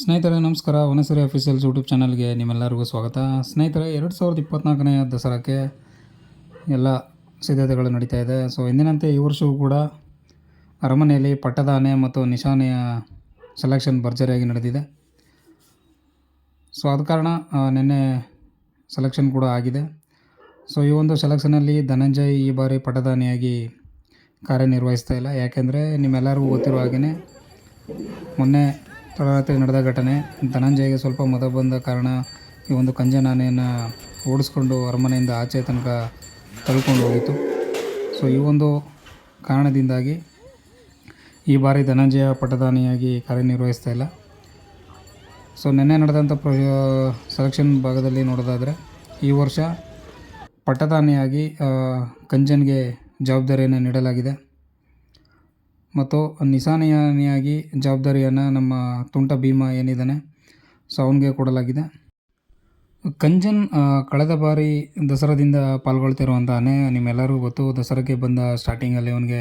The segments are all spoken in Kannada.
ಸ್ನೇಹಿತರೆ, ನಮಸ್ಕಾರ. ವನಸರಿ ಅಫಿಷಿಯಲ್ಸ್ ಯೂಟ್ಯೂಬ್ ಚಾನಲ್ಗೆ ನಿಮ್ಮೆಲ್ಲರಿಗೂ ಸ್ವಾಗತ. ಸ್ನೇಹಿತರೆ, ಎರಡು ಸಾವಿರದ ಇಪ್ಪತ್ನಾಲ್ಕನೇ ದಸರಾಕ್ಕೆ ಎಲ್ಲ ಸಿದ್ಧತೆಗಳು ನಡೀತಾ ಇದೆ. ಸೊ ಎಂದಿನಂತೆ ಈ ವರ್ಷವೂ ಕೂಡ ಅರಮನೆಯಲ್ಲಿ ಪಟ್ಟದಾನೆ ಮತ್ತು ನಿಶಾನೆಯ ಸೆಲೆಕ್ಷನ್ ಭರ್ಜರಿಯಾಗಿ ನಡೆದಿದೆ. ಸೊ ಆದ ಕಾರಣ ನಿನ್ನೆ ಸೆಲೆಕ್ಷನ್ ಕೂಡ ಆಗಿದೆ. ಸೊ ಈ ಒಂದು ಸೆಲೆಕ್ಷನಲ್ಲಿ ಧನಂಜಯ್ ಈ ಬಾರಿ ಪಟ್ಟದಾನಿಯಾಗಿ ಕಾರ್ಯನಿರ್ವಹಿಸ್ತಾ ಇಲ್ಲ. ಯಾಕೆಂದರೆ, ನಿಮ್ಮೆಲ್ಲರಿಗೂ ಗೊತ್ತಿರೋ ಹಾಗೆಯೇ ಮೊನ್ನೆ ತಡರಾತ್ರಿ ನಡೆದ ಘಟನೆ. ಧನಂಜಯಗೆ ಸ್ವಲ್ಪ ಮದ ಬಂದ ಕಾರಣ ಈ ಒಂದು ಕಂಜನ ಆನೆಯನ್ನು ಓಡಿಸ್ಕೊಂಡು ಅರಮನೆಯಿಂದ ಆಚೆ ತನಕ ತಳ್ಕೊಂಡು ಹೋಗಿತ್ತು. ಸೊ ಈ ಒಂದು ಕಾರಣದಿಂದಾಗಿ ಈ ಬಾರಿ ಧನಂಜಯ ಪಟ್ಟದಾನಿಯಾಗಿ ಕಾರ್ಯನಿರ್ವಹಿಸ್ತಾ ಇಲ್ಲ. ಸೊ ನಿನ್ನೆ ನಡೆದಂಥ ಪ್ರ ಸೆಲೆಕ್ಷನ್ ಭಾಗದಲ್ಲಿ ನೋಡೋದಾದರೆ, ಈ ವರ್ಷ ಪಟ್ಟದಾನಿಯಾಗಿ ಕಂಜನ್ಗೆ ಜವಾಬ್ದಾರಿಯನ್ನು ನೀಡಲಾಗಿದೆ. ಮತ್ತು ನಿಶಾನೆಯಾನಿಯಾಗಿ ಜವಾಬ್ದಾರಿಯನ್ನು ನಮ್ಮ ತುಂಟ ಭೀಮ ಏನಿದ್ದಾನೆ, ಸೊ ಅವನಿಗೆ ಕೊಡಲಾಗಿದೆ. ಕಂಜನ್ ಕಳೆದ ಬಾರಿ ದಸರಾದಿಂದ ಪಾಲ್ಗೊಳ್ತಿರುವಂತಾನೆ ನಿಮ್ಮೆಲ್ಲರೂ ಗೊತ್ತು. ದಸರಾಗೆ ಬಂದ ಸ್ಟಾರ್ಟಿಂಗಲ್ಲಿ ಅವನಿಗೆ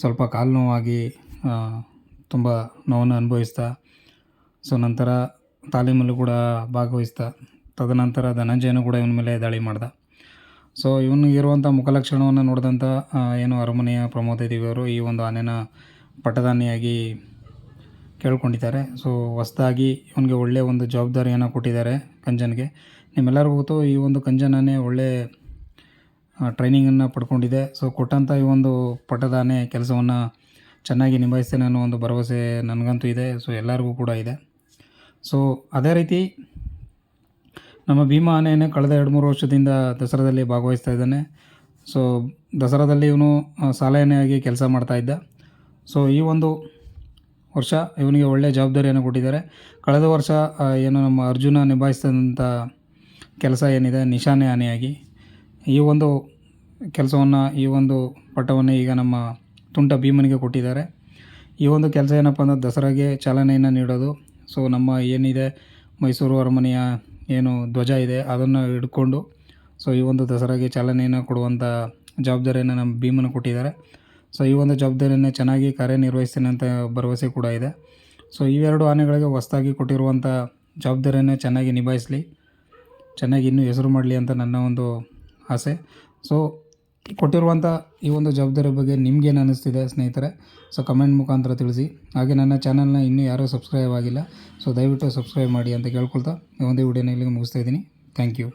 ಸ್ವಲ್ಪ ಕಾಲು ನೋವಾಗಿ ತುಂಬ ನೋವನ್ನು ಅನುಭವಿಸ್ತಾ. ಸೊ ನಂತರ ತಾಲೀಮಲ್ಲೂ ಕೂಡ ಭಾಗವಹಿಸ್ತಾ. ತದನಂತರ ಧನಂಜಯನು ಕೂಡ ಇವನ ಮೇಲೆ ದಾಳಿ ಮಾಡ್ದ. ಸೊ ಇವನಿಗಿರುವಂಥ ಮುಖಲಕ್ಷಣವನ್ನು ನೋಡಿದಂಥ ಏನು ಅರಮನೆಯ ಪ್ರಮೋದ ದೇವಿಯವರು ಈ ಒಂದು ಆನೆನ ಪಟದಾನಿಯಾಗಿ ಕೇಳ್ಕೊಂಡಿದ್ದಾರೆ. ಸೊ ಹೊಸ್ದಾಗಿ ಇವನಿಗೆ ಒಳ್ಳೆಯ ಒಂದು ಜವಾಬ್ದಾರಿಯನ್ನು ಕೊಟ್ಟಿದ್ದಾರೆ ಕಂಜನ್ಗೆ. ನಿಮ್ಮೆಲ್ಲರಿಗೂ ಗೊತ್ತು, ಈ ಒಂದು ಕಂಜನ್ ಆನೆ ಒಳ್ಳೆ ಟ್ರೈನಿಂಗನ್ನು ಪಡ್ಕೊಂಡಿದೆ. ಸೊ ಕೊಟ್ಟಂಥ ಈ ಒಂದು ಪಟ್ಟದಾನೆ ಕೆಲಸವನ್ನು ಚೆನ್ನಾಗಿ ನಿಭಾಯಿಸ್ತೇನೆ ಅನ್ನೋ ಒಂದು ಭರವಸೆ ನನಗಂತೂ ಇದೆ. ಸೊ ಎಲ್ಲರಿಗೂ ಕೂಡ ಇದೆ. ಸೊ ಅದೇ ರೀತಿ ನಮ್ಮ ಭೀಮ ಆನೆಯನ್ನು ಕಳೆದ ಎರಡು ಮೂರು ವರ್ಷದಿಂದ ದಸರಾದಲ್ಲಿ ಭಾಗವಹಿಸ್ತಾ ಇದ್ದಾನೆ. ಸೊ ದಸರಾದಲ್ಲಿ ಇವನು ಸಾಲಯನೆಯಾಗಿ ಕೆಲಸ ಮಾಡ್ತಾ ಇದ್ದ. ಸೊ ಈ ಒಂದು ವರ್ಷ ಇವನಿಗೆ ಒಳ್ಳೆಯ ಜವಾಬ್ದಾರಿಯನ್ನು ಕೊಟ್ಟಿದ್ದಾರೆ. ಕಳೆದ ವರ್ಷ ಏನು ನಮ್ಮ ಅರ್ಜುನ ನಿಭಾಯಿಸಿದಂಥ ಕೆಲಸ ಏನಿದೆ, ನಿಶಾನೆ ಆನೆಯಾಗಿ. ಈ ಒಂದು ಕೆಲಸವನ್ನು, ಈ ಒಂದು ಪಟ್ಟವನ್ನು ಈಗ ನಮ್ಮ ತುಂಟ ಭೀಮನಿಗೆ ಕೊಟ್ಟಿದ್ದಾರೆ. ಈ ಒಂದು ಕೆಲಸ ಏನಪ್ಪ ಅಂದ್ರೆ ದಸರಾಗೆ ಚಾಲನೆಯನ್ನು ನೀಡೋದು. ಸೊ ನಮ್ಮ ಏನಿದೆ ಮೈಸೂರು ಅರಮನೆಯ ಏನು ಧ್ವಜ ಇದೆ, ಅದನ್ನು ಹಿಡ್ಕೊಂಡು ಸೊ ಈ ಒಂದು ದಸರಾಗೆ ಚಾಲನೆಯನ್ನು ಕೊಡುವಂಥ ಜವಾಬ್ದಾರಿಯನ್ನು ನಮ್ಮ ಭೀಮನ ಕೊಟ್ಟಿದ್ದಾರೆ. ಸೊ ಈ ಒಂದು ಜವಾಬ್ದಾರಿಯನ್ನು ಚೆನ್ನಾಗಿ ಕಾರ್ಯನಿರ್ವಹಿಸ್ತೇನೆ ಅಂತ ಭರವಸೆ ಕೂಡ ಇದೆ. ಸೊ ಇವೆರಡು ಆನೆಗಳಿಗೆ ಹೊಸದಾಗಿ ಕೊಟ್ಟಿರುವಂಥ ಜವಾಬ್ದಾರಿಯನ್ನು ಚೆನ್ನಾಗಿ ನಿಭಾಯಿಸಲಿ, ಚೆನ್ನಾಗಿ ಇನ್ನೂ ಹೆಸರು ಮಾಡಲಿ ಅಂತ ನನ್ನ ಒಂದು ಆಸೆ. ಸೊ ಕೊಟ್ಟಿರುವಂಥ ಈ ಒಂದು ಜವಾಬ್ದಾರಿ ಬಗ್ಗೆ ನಿಮ್ಗೇನು ಅನ್ನಿಸ್ತಿದೆ ಸ್ನೇಹಿತರೆ? ಸೊ ಕಮೆಂಟ್ ಮುಖಾಂತರ ತಿಳಿಸಿ. ಹಾಗೆ ನನ್ನ ಚಾನಲ್ನ ಇನ್ನೂ ಯಾರೂ ಸಬ್ಸ್ಕ್ರೈಬ್ ಆಗಿಲ್ಲ ಸೊ ದಯವಿಟ್ಟು ಸಬ್ಸ್ಕ್ರೈಬ್ ಮಾಡಿ ಅಂತ ಕೇಳ್ಕೊಳ್ತಾ ಈ ಒಂದು ವಿಡಿಯೋನ ಇಲ್ಲಿಗೆ ಮುಗಿಸ್ತಾ ಇದ್ದೀನಿ. Thank you